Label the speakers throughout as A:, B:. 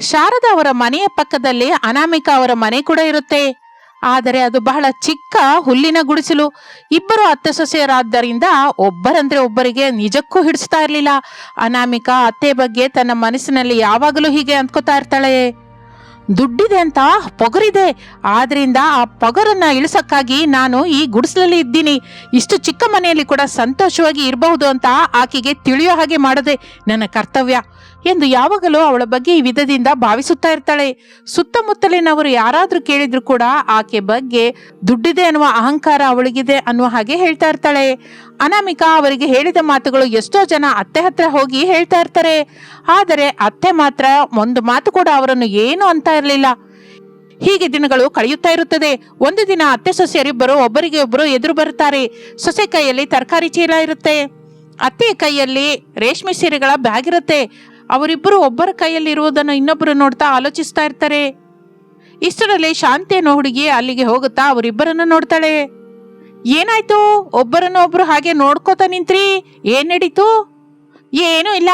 A: ಶಾರದಾ ಅವರ ಮನೆಯ ಪಕ್ಕದಲ್ಲಿ ಅನಾಮಿಕಾ ಅವರ ಮನೆ ಕೂಡ ಇರುತ್ತೆ. ಆದರೆ ಅದು ಬಹಳ ಚಿಕ್ಕ ಹುಲ್ಲಿನ ಗುಡಿಸಲು. ಇಬ್ಬರು ಅತ್ತೆ ಸೊಸೆಯರಾದ್ದರಿಂದ ಒಬ್ಬರಂದ್ರೆ ಒಬ್ಬರಿಗೆ ನಿಜಕ್ಕೂ ಹಿಡಿಸ್ತಾ ಇರಲಿಲ್ಲ. ಅನಾಮಿಕಾ ಅತ್ತೆ ಬಗ್ಗೆ ತನ್ನ ಮನಸ್ಸಿನಲ್ಲಿ ಯಾವಾಗಲೂ ಹೀಗೆ ಅಂದ್ಕೋತಾ ಇರ್ತಾಳೆ. ದುಡ್ಡಿದೆ ಅಂತ ಪೊಗರಿದೆ. ಆದ್ರಿಂದ ಆ ಪೊಗರನ್ನ ಇಳಿಸಕ್ಕಾಗಿ ನಾನು ಈ ಗುಡಿಸಲಲ್ಲಿ ಇದ್ದೀನಿ. ಇಷ್ಟು ಚಿಕ್ಕ ಮನೆಯಲ್ಲಿ ಕೂಡ ಸಂತೋಷವಾಗಿ ಇರಬಹುದು ಅಂತ ಆಕೆಗೆ ತಿಳಿಯೋ ಹಾಗೆ ಮಾಡೋದೆ ನನ್ನ ಕರ್ತವ್ಯ. ಎಂದು ಯಾವಾಗಲೂ ಅವಳ ಬಗ್ಗೆ ಈ ವಿಧದಿಂದ ಭಾವಿಸುತ್ತಾ ಇರ್ತಾಳೆ. ಸುತ್ತಮುತ್ತಲಿನವರು ಯಾರಾದ್ರೂ ಕೇಳಿದ್ರು ಕೂಡ ಆಕೆ ಬಗ್ಗೆ ದುಡ್ಡಿದೆ ಅನ್ನುವ ಅಹಂಕಾರ ಅವಳಿಗಿದೆ ಅನ್ನುವ ಹಾಗೆ ಹೇಳ್ತಾ ಇರ್ತಾಳೆ. ಅನಾಮಿಕಾ ಅವರಿಗೆ ಹೇಳಿದ ಮಾತುಗಳು ಎಷ್ಟೋ ಜನ ಅತ್ತೆ ಹತ್ರ ಹೋಗಿ ಹೇಳ್ತಾ ಇರ್ತಾರೆ. ಆದರೆ ಅತ್ತೆ ಮಾತ್ರ ಒಂದು ಮಾತು ಕೂಡ ಅವರನ್ನು ಏನು ಅಂತ ಇರಲಿಲ್ಲ. ಹೀಗೆ ದಿನಗಳು ಕಳೆಯುತ್ತಾ ಇರುತ್ತದೆ. ಒಂದು ದಿನ ಅತ್ತೆ ಸೊಸೆಯರಿಬ್ಬರು ಒಬ್ಬರಿಗೆ ಒಬ್ಬರು ಎದುರು ಬರುತ್ತಾರೆ. ಸೊಸೆ ಕೈಯಲ್ಲಿ ತರಕಾರಿ ಚೀಲ ಇರುತ್ತೆ. ಅತ್ತೆಯ ಕೈಯಲ್ಲಿ ರೇಷ್ಮೆ ಸೀರೆಗಳ ಬ್ಯಾಗ್ ಇರುತ್ತೆ. ಅವರಿಬ್ಬರು ಒಬ್ಬರ ಕೈಯಲ್ಲಿ ಇರುವುದನ್ನು ಇನ್ನೊಬ್ಬರು ನೋಡ್ತಾ ಆಲೋಚಿಸ್ತಾ ಇರ್ತಾರೆ. ಇಷ್ಟರಲ್ಲಿ ಶಾಂತಿ ಅನ್ನೋ ಹುಡುಗಿ ಅಲ್ಲಿಗೆ ಹೋಗುತ್ತಾ ಅವರಿಬ್ಬರನ್ನು ನೋಡ್ತಾಳೆ. ಏನಾಯ್ತು? ಒಬ್ಬರನ್ನ ಒಬ್ರು ಹಾಗೆ ನೋಡ್ಕೋತಾ ನಿಂತ್ರಿ? ಏನ್ ನಡೀತು? ಏನೂ ಇಲ್ಲ.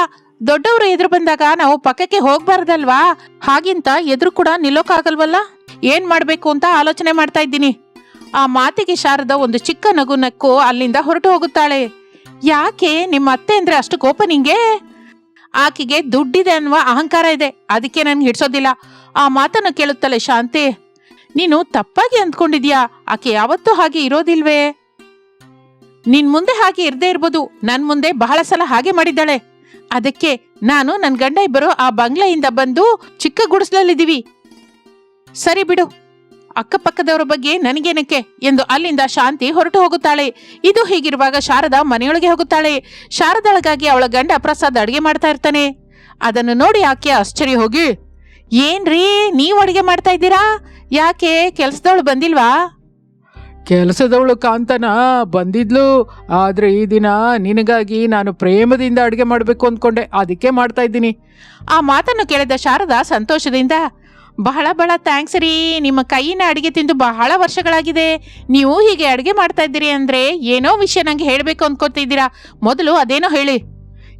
A: ದೊಡ್ಡವರು ಎದುರು ಬಂದಾಗ ನಾವು ಪಕ್ಕಕ್ಕೆ ಹೋಗ್ಬಾರ್ದಲ್ವಾ? ಹಾಗಿಂತ ಎದುರು ಕೂಡ ನಿಲ್ಲೋಕ್ಕಾಗಲ್ವಲ್ಲ ಏನ್ ಮಾಡ್ಬೇಕು ಅಂತ ಆಲೋಚನೆ ಮಾಡ್ತಾ ಇದ್ದೀನಿ. ಆ ಮಾತಿಗೆ ಶಾರದ ಒಂದು ಚಿಕ್ಕ ನಗು ನಕ್ಕು ಅಲ್ಲಿಂದ ಹೊರಟು ಹೋಗುತ್ತಾಳೆ. ಯಾಕೆ? ನಿಮ್ಮ ಅತ್ತೆ ಅಂದ್ರೆ ಅಷ್ಟು ಕೋಪ ನಿಂಗೆ? ಆಕೆಗೆ ದುಡ್ಡಿದೆ ಅನ್ನುವ ಅಹಂಕಾರ ಇದೆ. ಅದಕ್ಕೆ ನನ್ಗೆ ಹಿಡ್ಸೋದಿಲ್ಲ. ಆ ಮಾತನ್ನು ಕೇಳುತ್ತಲೇ ಶಾಂತಿ, ನೀನು ತಪ್ಪಾಗಿ ಅಂದ್ಕೊಂಡಿದ್ಯಾ? ಆಕೆ ಯಾವತ್ತೂ ಹಾಗೆ ಇರೋದಿಲ್ವೇ? ನಿನ್ ಮುಂದೆ ಹಾಗೆ ಇರದೇ ಇರ್ಬೋದು. ನನ್ ಮುಂದೆ ಬಹಳ ಸಲ ಹಾಗೆ ಮಾಡಿದ್ದಾಳೆ. ಅದಕ್ಕೆ ನಾನು ನನ್ ಗಂಡ ಇಬ್ಬರು ಆ ಬಂಗ್ಲೆಯಿಂದ ಬಂದು ಚಿಕ್ಕ ಗುಡಿಸ್ಲಲ್ಲಿದ್ದೀವಿ. ಸರಿ ಬಿಡು. ಅಕ್ಕಪಕ್ಕದವರ ಬಗ್ಗೆ ನನಗೇನಕ್ಕೆ ಎಂದು ಅಲ್ಲಿಂದ ಶಾಂತಿ ಹೊರಟು ಹೋಗುತ್ತಾಳೆ. ಇದು ಹೀಗಿರುವಾಗ ಶಾರದಾ ಮನೆಯೊಳಗೆ ಹೋಗುತ್ತಾಳೆ. ಶಾರದಾಳಗಾಗಿ ಅವಳ ಗಂಡ ಪ್ರಸಾದ್ ಅಡಿಗೆ ಮಾಡ್ತಾ ಇರ್ತಾನೆ. ಅದನ್ನು ನೋಡಿ ಆಕೆ ಆಶ್ಚರ್ಯ ಹೋಗಿ ಏನ್ರೀ ನೀವು ಅಡಿಗೆ ಮಾಡ್ತಾ ಇದ್ದೀರಾ? ಯಾಕೆ ಕೆಲ್ಸದವಳು ಬಂದಿಲ್ವಾ?
B: ಕೆಲಸದವಳು ಕಾಂತನ ಬಂದಿದ್ಲು. ಆದ್ರೆ ಈ ದಿನ ನಿನಗಾಗಿ ನಾನು ಪ್ರೇಮದಿಂದ ಅಡುಗೆ ಮಾಡಬೇಕು ಅಂದ್ಕೊಂಡೆ. ಅದಕ್ಕೆ ಮಾಡ್ತಾ ಇದ್ದೀನಿ.
A: ಆ ಮಾತನ್ನು ಕೇಳಿದ ಶಾರದಾ ಸಂತೋಷದಿಂದ ಬಹಳ ಬಹಳ ಥ್ಯಾಂಕ್ಸ್ ರೀ. ನಿಮ್ಮ ಕೈಯಿನ ಅಡುಗೆ ತಿಂದು ಬಹಳ ವರ್ಷಗಳಾಗಿದೆ. ನೀವು ಹೀಗೆ ಅಡುಗೆ ಮಾಡ್ತಾ ಇದ್ದೀರಿ ಅಂದರೆ ಏನೋ ವಿಷಯ ನನಗೆ ಹೇಳಬೇಕು ಅಂದ್ಕೊತಿದ್ದೀರಾ ಮೊದಲು ಅದೇನೋ ಹೇಳಿ.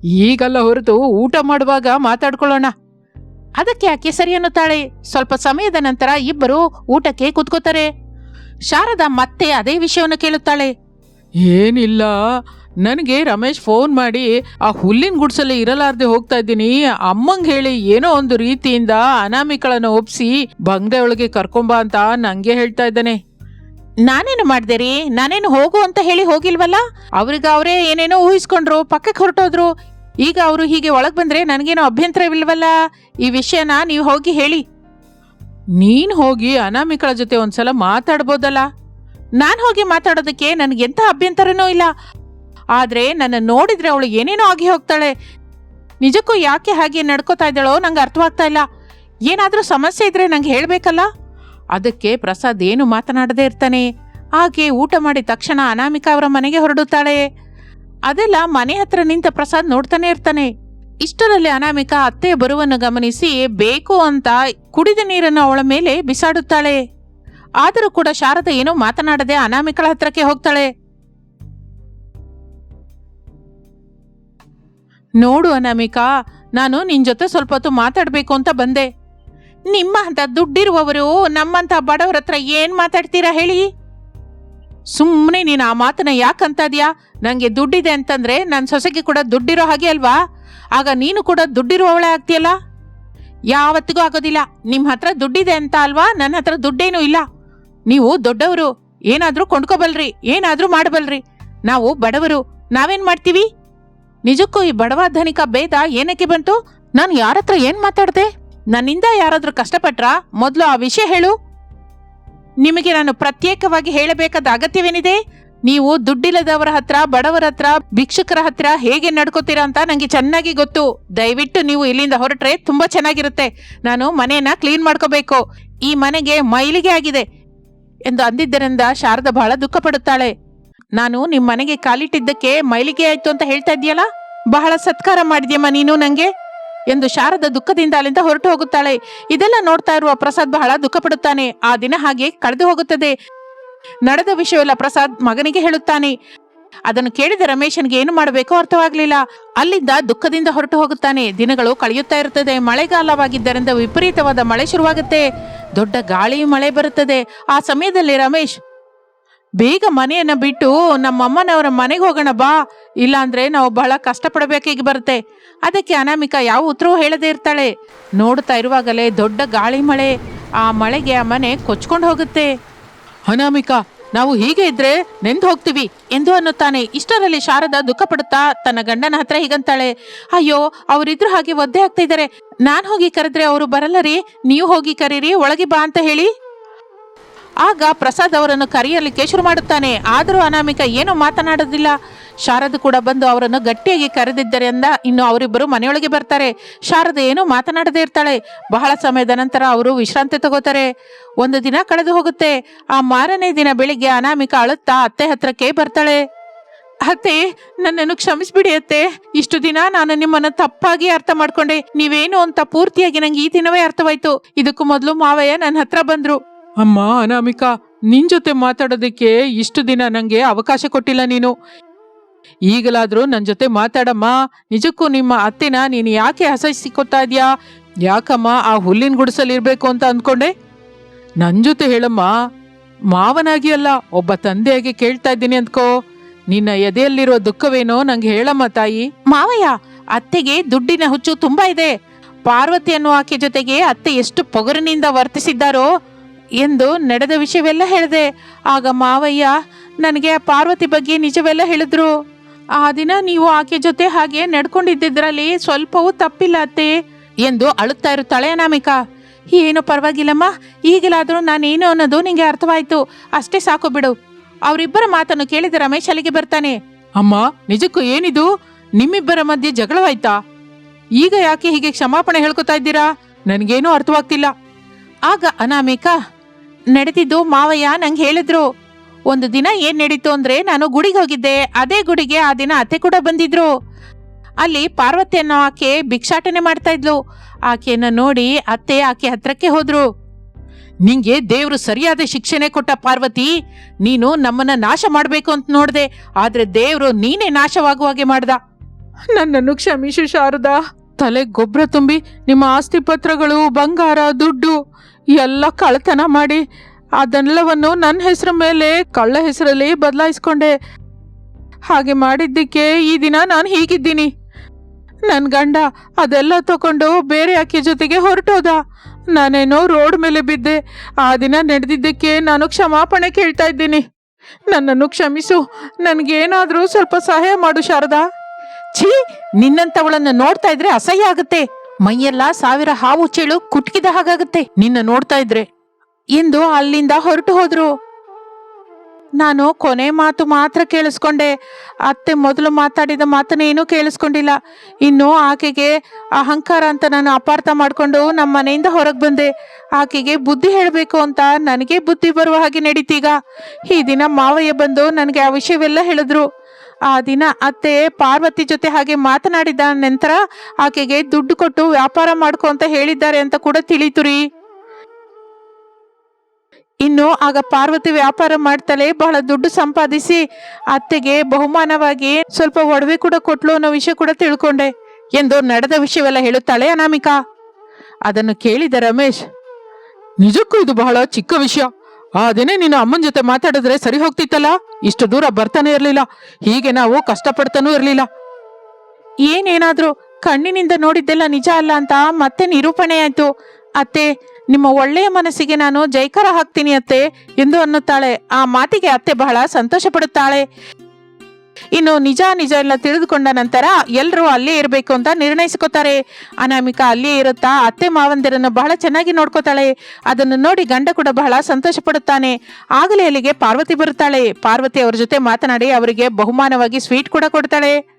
B: ಈಗಲ್ಲ ಹೊರತು ಊಟ ಮಾಡುವಾಗ ಮಾತಾಡ್ಕೊಳ್ಳೋಣ.
A: ಅದಕ್ಕೆ ಆಕೆ ಸರಿ ಅನ್ನುತ್ತಾಳೆ? ಸ್ವಲ್ಪ ಸಮಯದ ನಂತರ ಇಬ್ಬರು ಊಟಕ್ಕೆ ಕೂತ್ಕೋತಾರೆ. ಶಾರದಾ ಮತ್ತೆ ಅದೇ ವಿಷಯವನ್ನು ಕೇಳುತ್ತಾಳೆ.
B: ಏನಿಲ್ಲ. ನನಗೆ ರಮೇಶ್ ಫೋನ್ ಮಾಡಿ ಆ ಹುಲ್ಲಿನ ಗುಡ್ಸಲ್ಲಿ ಇರಲಾರ್ದೆ ಹೋಗ್ತಾ ಇದ್ದೀನಿ. ಅಮ್ಮಂಗೆ ಹೇಳಿ ಏನೋ ಒಂದು ರೀತಿಯಿಂದ ಅನಾಮಿಕಳನ್ನು ಒಪ್ಸಿ ಬಂಗ್ಲೆ ಒಳಗೆ ಕರ್ಕೊಂಬಾ ಅಂತ ನಂಗೆ ಹೇಳ್ತಾ ಇದ್ದಾನೆ.
A: ನಾನೇನು ಮಾಡ್ದೆ ರೀ? ನಾನೇನು ಹೋಗು ಅಂತ ಹೇಳಿ ಹೋಗಿಲ್ವಲ್ಲ? ಅವ್ರಿಗೆ ಅವರೇ ಏನೇನೋ ಊಹಿಸ್ಕೊಂಡ್ರು ಪಕ್ಕಕ್ಕೆ ಹೊರಟೋದ್ರು. ಈಗ ಅವರು ಹೀಗೆ ಒಳಗೆ ಬಂದ್ರೆ ನನಗೇನೋ ಅಭ್ಯಂತರವಿಲ್ವಲ್ಲ? ಈ ವಿಷಯನ ನೀವು ಹೋಗಿ ಹೇಳಿ.
B: ನೀನು ಹೋಗಿ ಅನಾಮಿಕಳ ಜೊತೆ ಒಂದ್ಸಲ ಮಾತಾಡ್ಬೋದಲ್ಲ?
A: ನಾನು ಹೋಗಿ ಮಾತಾಡೋದಕ್ಕೆ ನನಗೆಂತ ಅಭ್ಯಂತರನೂ ಇಲ್ಲ. ಆದ್ರೆ ನನ್ನ ನೋಡಿದ್ರೆ ಅವಳು ಏನೇನೋ ಆಗಿ ಹೋಗ್ತಾಳೆ. ನಿಜಕ್ಕೂ ಯಾಕೆ ಹಾಗೆ ನಡ್ಕೋತಾ ಇದ್ದಾಳೋ ನಂಗೆ ಅರ್ಥವಾಗ್ತಾ ಇಲ್ಲ. ಏನಾದರೂ ಸಮಸ್ಯೆ ಇದ್ರೆ ನಂಗೆ ಹೇಳಬೇಕಲ್ಲ? ಅದಕ್ಕೆ ಪ್ರಸಾದ್ ಏನು ಮಾತನಾಡದೇ ಇರ್ತಾನೆ. ಆಕೆ ಊಟ ಮಾಡಿದ ತಕ್ಷಣ ಅನಾಮಿಕಾ ಅವರ ಮನೆಗೆ ಹೊರಡುತ್ತಾಳೆ. ಅದೆಲ್ಲ ಮನೆ ಹತ್ರ ನಿಂತ ಪ್ರಸಾದ್ ನೋಡ್ತಾನೆ ಇರ್ತಾನೆ. ಇಷ್ಟರಲ್ಲಿ ಅನಾಮಿಕಾ ಅತ್ತೆ ಬರುವನ್ನು ಗಮನಿಸಿ ಬೇಕು ಅಂತ ಕುಡಿದ ನೀರನ್ನು ಅವಳ ಮೇಲೆ ಬಿಸಾಡುತ್ತಾಳೆ. ಆದರೂ ಕೂಡ ಶಾರದಾ ಏನೋ ಮಾತನಾಡದೆ ಅನಾಮಿಕಳ ಹತ್ರಕ್ಕೆ ಹೋಗ್ತಾಳೆ. ನೋಡು ಅನಾಮಿಕಾ, ನಾನು ನಿನ್ ಜೊತೆ ಸ್ವಲ್ಪ ಹೊತ್ತು ಮಾತಾಡ್ಬೇಕು ಅಂತ ಬಂದೆ. ನಿಮ್ಮ ಅಂತ ದುಡ್ಡಿರುವವರು ನಮ್ಮಂತ ಬಡವರ ಹತ್ರ ಏನ್ ಮಾತಾಡ್ತೀರಾ ಹೇಳಿ? ಸುಮ್ಮನೆ ನೀನು ಆ ಮಾತನ್ನ ಯಾಕಂತದ್ಯಾ ನಂಗೆ ದುಡ್ಡಿದೆ ಅಂತಂದ್ರೆ ನನ್ನ ಸೊಸೆಗೆ ಕೂಡ ದುಡ್ಡಿರೋ ಹಾಗೆ ಅಲ್ವಾ? ಆಗ ನೀನು ಕೂಡ ದುಡ್ಡಿರುವವಳೆ ಆಗ್ತೀಯಲ್ಲ? ಯಾವತ್ತಿಗೂ ಆಗೋದಿಲ್ಲ. ನಿಮ್ಮ ಹತ್ರ ದುಡ್ಡಿದೆ ಅಂತ ಅಲ್ವಾ? ನನ್ನ ಹತ್ರ ದುಡ್ಡೇನೂ ಇಲ್ಲ. ನೀವು ದೊಡ್ಡವರು, ಏನಾದ್ರೂ ಕೊಂಡ್ಕೋಬಲ್ರಿ, ಏನಾದ್ರೂ ಮಾಡಬಲ್ರಿ. ನಾವು ಬಡವರು, ನಾವೇನ್ ಮಾಡ್ತೀವಿ? ನಿಜಕ್ಕೂ ಈ ಬಡವ ಧನಿಕ ಭೇದ ಏನಕ್ಕೆ ಬಂತು? ನಾನು ಯಾರ ಹತ್ರ ಏನ್ ಮಾತಾಡ್ದೆ? ನನ್ನಿಂದ ಯಾರಾದ್ರೂ ಕಷ್ಟಪಟ್ರಾ? ಮೊದಲು ಆ ವಿಷಯ ಹೇಳು. ನಿಮಗೆ ನಾನು ಪ್ರತ್ಯೇಕವಾಗಿ ಹೇಳಬೇಕಾದ ಅಗತ್ಯವೇನಿದೆ? ನೀವು ದುಡ್ಡಿಲ್ಲದವರ ಹತ್ರ, ಬಡವರ ಹತ್ರ, ಭಿಕ್ಷುಕರ ಹತ್ರ ಹೇಗೆ ನಡ್ಕೋತೀರಾ ಅಂತ ನಂಗೆ ಚೆನ್ನಾಗಿ ಗೊತ್ತು. ದಯವಿಟ್ಟು ನೀವು ಇಲ್ಲಿಂದ ಹೊರಟ್ರೆ ತುಂಬಾ ಚೆನ್ನಾಗಿರುತ್ತೆ. ನಾನು ಮನೆಯನ್ನ ಕ್ಲೀನ್ ಮಾಡ್ಕೋಬೇಕು. ಈ ಮನೆಗೆ ಮೈಲಿಗೆ ಆಗಿದೆ ಎಂದು ಅಂದಿದ್ದರಿಂದ ಶಾರದಾ ಬಹಳ ದುಃಖ ಪಡುತ್ತಾಳೆ ನಾನು ನಿಮ್ ಮನೆಗೆ ಕಾಲಿಟ್ಟಿದ್ದಕ್ಕೆ ಮೈಲಿಗೆ ಆಯ್ತು ಅಂತ ಹೇಳ್ತಾ ಇದೆಯಲ್ಲ ಬಹಳ ಸತ್ಕಾರ ಮಾಡಿದ್ಯಮ್ಮ ನೀನು ನಂಗೆ? ಎಂದು ಶಾರದ ದುಃಖದಿಂದ ಅಲ್ಲಿಂದ ಹೊರಟು ಹೋಗುತ್ತಾಳೆ. ಇದೆಲ್ಲ ನೋಡ್ತಾ ಇರುವ ಪ್ರಸಾದ್ ಬಹಳ ದುಃಖ ಪಡುತ್ತಾನೆ ಆ ದಿನ ಹಾಗೆ ಕಳೆದು ಹೋಗುತ್ತದೆ. ನಡೆದ ವಿಷಯವೆಲ್ಲ ಪ್ರಸಾದ್ ಮಗನಿಗೆ ಹೇಳುತ್ತಾನೆ. ಅದನ್ನು ಕೇಳಿದ ರಮೇಶನ್ಗೆ ಏನು ಮಾಡಬೇಕೋ ಅರ್ಥವಾಗಲಿಲ್ಲ. ಅಲ್ಲಿಂದ ದುಃಖದಿಂದ ಹೊರಟು ಹೋಗುತ್ತಾನೆ. ದಿನಗಳು ಕಳೆಯುತ್ತಾ ಇರುತ್ತದೆ. ಮಳೆಗಾಲವಾಗಿದ್ದರಿಂದ ವಿಪರೀತವಾದ ಮಳೆ ಶುರುವಾಗುತ್ತೆ. ದೊಡ್ಡ ಗಾಳಿ ಮಳೆ ಬರುತ್ತದೆ. ಆ ಸಮಯದಲ್ಲಿ ರಮೇಶ್ ಬೇಗ ಮನೆಯನ್ನ ಬಿಟ್ಟು ನಮ್ಮಮ್ಮನವರ ಮನೆಗೆ ಹೋಗೋಣ ಬಾ. ಇಲ್ಲಾಂದ್ರೆ ನಾವು ಬಹಳ ಕಷ್ಟಪಡಬೇಕಾಗಿ ಬರುತ್ತೆ. ಅದಕ್ಕೆ ಅನಾಮಿಕಾ ಯಾವ ಉತ್ತರವೂ ಹೇಳದೇ ಇರ್ತಾಳೆ. ನೋಡ್ತಾ ಇರುವಾಗಲೇ ದೊಡ್ಡ ಗಾಳಿ ಮಳೆ. ಆ ಮಳೆಗೆ ಆ ಮನೆ ಕೊಚ್ಕೊಂಡು ಹೋಗುತ್ತೆ.
B: ಅನಾಮಿಕಾ, ನಾವು ಹೀಗೆ ಇದ್ರೆ ನೆಂದು ಹೋಗ್ತೀವಿ
A: ಎಂದು ಅನ್ನುತ್ತಾನೆ. ಇಷ್ಟರಲ್ಲಿ ಶಾರದಾ ದುಃಖ ಪಡುತ್ತಾ ತನ್ನ ಗಂಡನ ಹತ್ರ ಹೀಗಂತಾಳೆ. ಅಯ್ಯೋ, ಅವರಿದ್ರು ಹಾಗೆ ಒದ್ದೆ ಆಗ್ತಾ ಇದ್ದಾರೆ. ನಾನು ಹೋಗಿ ಕರೆದ್ರೆ ಅವರು ಬರಲ್ಲ ರೀ. ನೀವು ಹೋಗಿ ಕರೀರಿ, ಒಳಗೆ ಬಾ ಅಂತ ಹೇಳಿ. ಆಗ ಪ್ರಸಾದ್ ಅವರನ್ನು ಕರೆಯಲಿಕ್ಕೆ ಶುರು ಮಾಡುತ್ತಾನೆ. ಆದರೂ ಅನಾಮಿಕ ಏನು ಮಾತನಾಡೋದಿಲ್ಲ. ಶಾರದ ಕೂಡ ಬಂದು ಅವರನ್ನು ಗಟ್ಟಿಯಾಗಿ ಕರೆದಿದ್ದರಿಂದ ಇನ್ನು ಅವರಿಬ್ಬರು ಮನೆಯೊಳಗೆ ಬರ್ತಾರೆ. ಶಾರದ ಏನು ಮಾತನಾಡದೇ ಇರ್ತಾಳೆ. ಬಹಳ ಸಮಯದ ನಂತರ ಅವರು ವಿಶ್ರಾಂತಿ ತಗೋತಾರೆ. ಒಂದು ದಿನ ಕಳೆದು ಹೋಗುತ್ತೆ. ಆ ಮಾರನೇ ದಿನ ಬೆಳಿಗ್ಗೆ ಅನಾಮಿಕ ಅಳುತ್ತಾ ಅತ್ತೆ ಹತ್ರಕ್ಕೆ ಬರ್ತಾಳೆ. ಅತ್ತೆ, ನನ್ನನ್ನು ಕ್ಷಮಿಸ್ಬಿಡಿ ಅತ್ತೆ. ಇಷ್ಟು ದಿನ ನಾನು ನಿಮ್ಮನ್ನು ತಪ್ಪಾಗಿ ಅರ್ಥ ಮಾಡ್ಕೊಂಡೆ. ನೀವೇನು ಅಂತ ಪೂರ್ತಿಯಾಗಿ ನಂಗೆ ಈ ದಿನವೇ ಅರ್ಥವಾಯ್ತು. ಇದಕ್ಕೂ ಮೊದಲು ಮಾವಯ್ಯ ನನ್ನ ಹತ್ರ ಬಂದ್ರು.
B: ಅಮ್ಮ, ಅನಾಮಿಕಾ, ನಿನ್ ಜೊತೆ ಮಾತಾಡೋದಕ್ಕೆ ಇಷ್ಟು ದಿನ ನಂಗೆ ಅವಕಾಶ ಕೊಟ್ಟಿಲ್ಲ ನೀನು. ಈಗಲಾದರೂ ನನ್ನ ಜೊತೆ ಮಾತಾಡಮ್ಮ. ನಿಜಕ್ಕೂ ನಿಮ್ಮ ಅತ್ತೆನ ನೀನು ಯಾಕೆ ಹಸೈಸಿಕೊತಾ ಇದ್ಯಾ? ಯಾಕಮ್ಮ ಆ ಹುಲ್ಲಿನ ಗುಡಿಸಲ್ ಇರ್ಬೇಕು ಅಂತ ಅಂದ್ಕೊಂಡೆ? ನನ್ನ ಜೊತೆ ಹೇಳಮ್ಮ, ಮಾವನಾಗಿ ಅಲ್ಲ, ಒಬ್ಬ ತಂದೆಯಾಗಿ ಕೇಳ್ತಾ ಇದ್ದೀನಿ ಅಂದ್ಕೋ. ನಿನ್ನ ಎದೆಯಲ್ಲಿರೋ ದುಃಖವೇನೋ ನಂಗೆ ಹೇಳಮ್ಮ ತಾಯಿ.
A: ಮಾವಯ್ಯ, ಅತ್ತೆಗೆ ದುಡ್ಡಿನ ಹುಚ್ಚು ತುಂಬಾ ಇದೆ. ಪಾರ್ವತಿ ಅನ್ನುವ ಆಕೆ ಜೊತೆಗೆ ಅತ್ತೆ ಎಷ್ಟು ಪೊಗರಿನಿಂದ ವರ್ತಿಸಿದ್ದಾರೋ ಎಂದು ನಡೆದ ವಿಷಯವೆಲ್ಲ ಹೇಳಿದೆ. ಆಗ ಮಾವಯ್ಯ ನನಗೆ ಪಾರ್ವತಿ ಬಗ್ಗೆ ನಿಜವೆಲ್ಲ ಹೇಳಿದ್ರು. ಆ ದಿನ ನೀವು ಆಕೆ ಜೊತೆ ಹಾಗೆ ನಡ್ಕೊಂಡಿದ್ದಿದ್ರಲ್ಲಿ ಸ್ವಲ್ಪವೂ ತಪ್ಪಿಲ್ಲ ಅತ್ತೆ ಎಂದು ಅಳುತ್ತಾ ಇರುತ್ತಾಳೆ ಅನಾಮಿಕಾ. ಏನು ಪರವಾಗಿಲ್ಲಮ್ಮ, ಈಗಲಾದರೂ ನಾನೇನು ಅನ್ನೋದು ನಿಂಗೆ ಅರ್ಥವಾಯ್ತು. ಅಷ್ಟೇ ಸಾಕು ಬಿಡು. ಅವರಿಬ್ಬರ ಮಾತನ್ನು ಕೇಳಿದ ರಮೇಶ್ ಅಲ್ಲಿಗೆ ಬರ್ತಾನೆ.
B: ಅಮ್ಮ, ನಿಜಕ್ಕೂ ಏನಿದು? ನಿಮ್ಮಿಬ್ಬರ ಮಧ್ಯೆ ಜಗಳವಾಯ್ತಾ? ಈಗ ಯಾಕೆ ಹೀಗೆ ಕ್ಷಮಾಪಣೆ ಹೇಳ್ಕೊತಾ ಇದ್ದೀರಾ? ನನಗೇನೂ ಅರ್ಥವಾಗ್ತಿಲ್ಲ.
A: ಆಗ ಅನಾಮಿಕ, ನಡೆದಿದ್ದು ಮಾವಯ್ಯ ನಂಗೆ ಹೇಳಿದ್ರು. ಒಂದು ದಿನ ಏನ್ ನಡೀತು ಅಂದ್ರೆ ನಾನು ಗುಡಿಗೆ ಹೋಗಿದ್ದೆ. ಅದೇ ಗುಡಿಗೆ ಆ ದಿನ ಅತ್ತೆ ಕೂಡ ಬಂದಿದ್ರು. ಅಲ್ಲಿ ಪಾರ್ವತಿ ಅನ್ನೋ ಆಕೆ ಭಿಕ್ಷಾಟನೆ ಮಾಡ್ತಾ ಇದ್ಲು. ಆಕೆಯನ್ನ ನೋಡಿ ಅತ್ತೆ ಆಕೆ ಹತ್ರಕ್ಕೆ ಹೋದ್ರು.
B: ನಿಂಗೆ ದೇವರು ಸರಿಯಾದ ಶಿಕ್ಷೆನೆ ಕೊಟ್ಟ ಪಾರ್ವತಿ. ನೀನು ನಮ್ಮನ್ನ ನಾಶ ಮಾಡಬೇಕು ಅಂತ ನೋಡಿದೆ. ಆದ್ರೆ ದೇವರು ನೀನೇ ನಾಶವಾಗುವ ಹಾಗೆ ಮಾಡ್ದ. ನನ್ನನ್ನು ಕ್ಷಮಿಸು ಶಾರದಾ. ತಲೆ ಗೊಬ್ಬರ ತುಂಬಿ ನಿಮ್ಮ ಆಸ್ತಿ ಪತ್ರಗಳು, ಬಂಗಾರ, ದುಡ್ಡು. ಎಲ್ಲ ಕಳ್ತನ ಮಾಡಿ ಅದೆಲ್ಲವನ್ನು ನನ್ನ ಹೆಸರ ಮೇಲೆ ಕಳ್ಳ ಹೆಸರಲ್ಲಿ ಬದಲಾಯಿಸ್ಕೊಂಡೆ. ಹಾಗೆ ಮಾಡಿದ್ದಕ್ಕೆ ಈ ದಿನ ನಾನು ಹೀಗಿದ್ದೀನಿ. ನನ್ನ ಗಂಡ ಅದೆಲ್ಲ ತಗೊಂಡು ಬೇರೆ ಆಕೆ ಜೊತೆಗೆ ಹೊರಟೋದ. ನಾನೇನೋ ರೋಡ್ ಮೇಲೆ ಬಿದ್ದೆ. ಆ ದಿನ ನಡೆದಿದ್ದಕ್ಕೆ ನಾನು ಕ್ಷಮಾಪಣೆ ಕೇಳ್ತಾ ಇದ್ದೀನಿ. ನನ್ನನ್ನು ಕ್ಷಮಿಸು. ನನಗೇನಾದರೂ ಸ್ವಲ್ಪ ಸಹಾಯ ಮಾಡು ಶಾರದಾ.
A: ಛೀ ನಿನ್ನಂಥವಳನ್ನು ನೋಡ್ತಾ ಇದ್ರೆ ಅಸಹ್ಯ ಆಗುತ್ತೆ. ಮೈಯೆಲ್ಲ ಸಾವಿರ ಹಾವು ಚೇಳು ಕುಟ್ಕಿದ ಹಾಗಾಗುತ್ತೆ. ನಿನ್ನ ನೋಡ್ತಾ ಇದ್ರೆ. ಎಂದು ಅಲ್ಲಿಂದ ಹೊರಟು ಹೋದ್ರು. ನಾನು ಕೊನೆ ಮಾತು ಮಾತ್ರ ಕೇಳಿಸ್ಕೊಂಡೆ. ಅತ್ತೆ ಮೊದಲು ಮಾತಾಡಿದ ಮಾತನ್ನೇನೂ ಕೇಳಿಸ್ಕೊಂಡಿಲ್ಲ. ಇನ್ನು ಆಕೆಗೆ ಅಹಂಕಾರ ಅಂತ ನಾನು ಅಪಾರ್ಥ ಮಾಡ್ಕೊಂಡು ನಮ್ಮ ಮನೆಯಿಂದ ಹೊರಗೆ ಬಂದೆ. ಆಕೆಗೆ ಬುದ್ಧಿ ಹೇಳಬೇಕು ಅಂತ ನನಗೆ ಬುದ್ಧಿ ಬರುವ ಹಾಗೆ ನಡೀತೀಗ ಈ ದಿನ ಮಾವಯ್ಯ ಬಂದು ನನಗೆ ಆ ವಿಷಯವೆಲ್ಲ ಹೇಳಿದ್ರು. ಆ ದಿನ ಅತ್ತೆ ಪಾರ್ವತಿ ಜೊತೆ ಹಾಗೆ ಮಾತನಾಡಿದ ನಂತರ ಆಕೆಗೆ ದುಡ್ಡು ಕೊಟ್ಟು ವ್ಯಾಪಾರ ಮಾಡ್ಕೊ ಅಂತ ಹೇಳಿದ್ದಾರೆ ಅಂತ ಕೂಡ ತಿಳಿತು ರೀ. ಇನ್ನು ಆಗ ಪಾರ್ವತಿ ವ್ಯಾಪಾರ ಮಾಡ್ತಾಳೆ ಬಹಳ ದುಡ್ಡು ಸಂಪಾದಿಸಿ ಅತ್ತೆಗೆ ಬಹುಮಾನವಾಗಿ ಸ್ವಲ್ಪ ಒಡವೆ ಕೂಡ ಕೊಟ್ಲು ಅನ್ನೋ ವಿಷಯ ಕೂಡ ತಿಳ್ಕೊಂಡೆ. ಎಂದು ನಡೆದ ವಿಷಯವೆಲ್ಲ ಹೇಳುತ್ತಾಳೆ ಅನಾಮಿಕಾ. ಅದನ್ನು ಕೇಳಿದ ರಮೇಶ್,
B: ನಿಜಕ್ಕೂ ಇದು ಬಹಳ ಚಿಕ್ಕ ವಿಷಯ. ಆ ದಿನ ನೀನು ಅಮ್ಮನ ಜೊತೆ ಮಾತಾಡಿದ್ರೆ ಸರಿ ಹೋಗ್ತಿತ್ತಲ್ಲ? ಇಷ್ಟು ದೂರ ಬರ್ತಾನೆ ಇರಲಿಲ್ಲ. ಹೀಗೆ ನಾವು ಕಷ್ಟಪಡ್ತಾನೂ ಇರಲಿಲ್ಲ.
A: ಏನೇನಾದ್ರೂ ಕಣ್ಣಿನಿಂದ ನೋಡಿದ್ದೆಲ್ಲ ನಿಜ ಅಲ್ಲ ಅಂತ ಮತ್ತೆ ನಿರೂಪಣೆ ಆಯ್ತು. ಅತ್ತೆ, ನಿಮ್ಮ ಒಳ್ಳೆಯ ಮನಸ್ಸಿಗೆ ನಾನು ಜೈಕಾರ ಹಾಕ್ತೀನಿ ಅತ್ತೆ ಎಂದು ಅನ್ನುತ್ತಾಳೆ. ಆ ಮಾತಿಗೆ ಅತ್ತೆ ಬಹಳ ಸಂತೋಷ ಪಡುತ್ತಾಳೆ ಇನ್ನು ನಿಜ ನಿಜ ಎಲ್ಲ ತಿಳಿದುಕೊಂಡ ನಂತರ ಎಲ್ಲರೂ ಅಲ್ಲೇ ಇರಬೇಕು ಅಂತ ನಿರ್ಣಯಿಸ್ಕೋತಾರೆ. ಅನಾಮಿಕಾ ಅಲ್ಲೇ ಇರುತ್ತಾ, ಅತ್ತೆ ಮಾವಂದಿರನ್ನು ಬಹಳ ಚೆನ್ನಾಗಿ ನೋಡ್ಕೋತಾಳೆ. ಅದನ್ನು ನೋಡಿ ಗಂಡ ಕೂಡ ಬಹಳ ಸಂತೋಷ ಪಡುತ್ತಾನೆ ಆಗಲೇ ಅಲ್ಲಿಗೆ ಪಾರ್ವತಿ ಬರುತ್ತಾಳೆ. ಪಾರ್ವತಿ ಅವ್ರ ಜೊತೆ ಮಾತನಾಡಿ ಅವರಿಗೆ ಬಹುಮಾನವಾಗಿ ಸ್ವೀಟ್ ಕೂಡ ಕೊಡ್ತಾಳೆ.